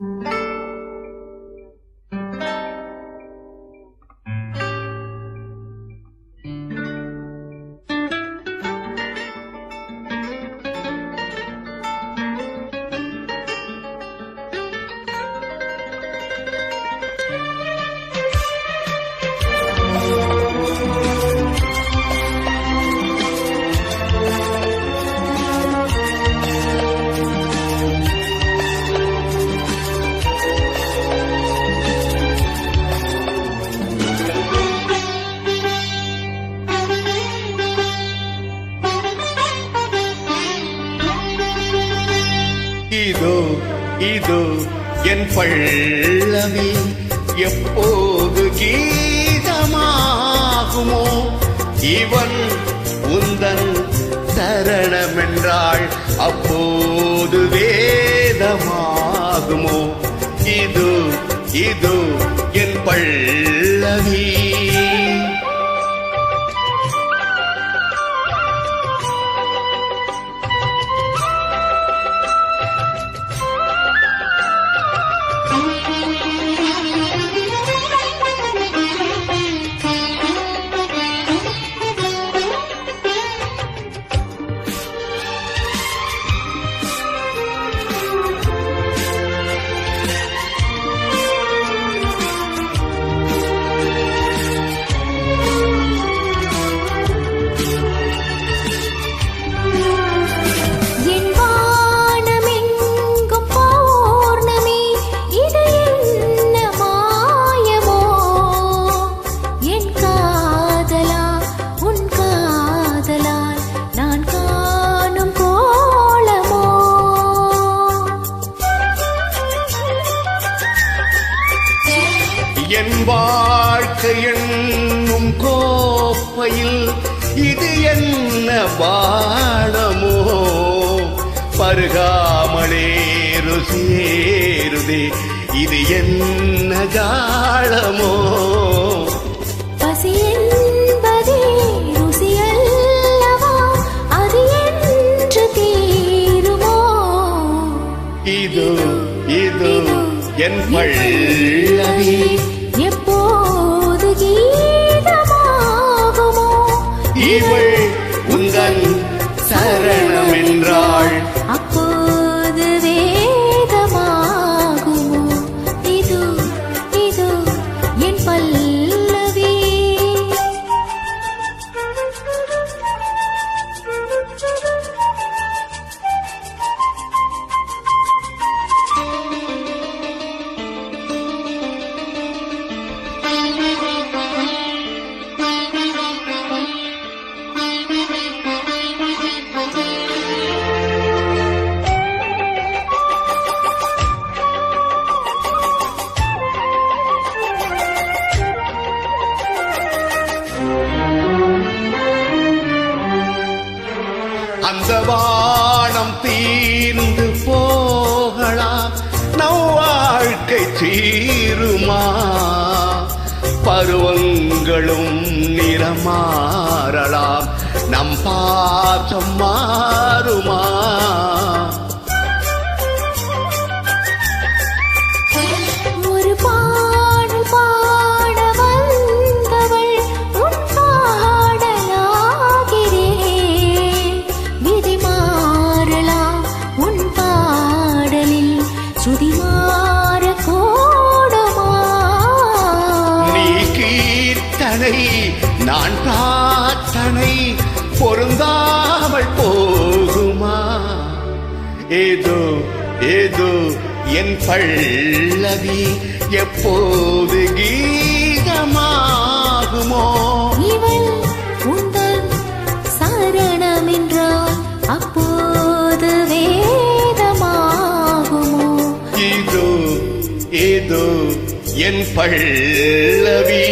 Mm-hmm. இதோ இதோ என் பள்ளவி எப்போது கீதமாகுமோ இவன் உந்தன் சரணமென்றாள் அப்போது வேதமாகுமோ. இது இது என் பள்ளவி என் வாழ்க்கை என்னும் கோப்பையில் இது என்ன பாடமோ? பருகாமலே ருசியேறுதே இது என்ன ஜாழமோ? இது இது என் பள்ளவி இவள் அந்த வானம் தீர்ந்து போகலாம். நம் வாழ்க்கை தீருமா? பருவங்களும் நிறமாறலாம் நம் பாசம் மாறுமா பிரார்த்தனை பொருந்தாமல் போகுமா? ஏதோ ஏதோ என் பள்ளவி எப்போது கீதமாகுமோ? இவள் உந்தன் சரணம் என்றால் அப்போது வேதமாகுமோ? இதோ ஏதோ என் பள்ளவி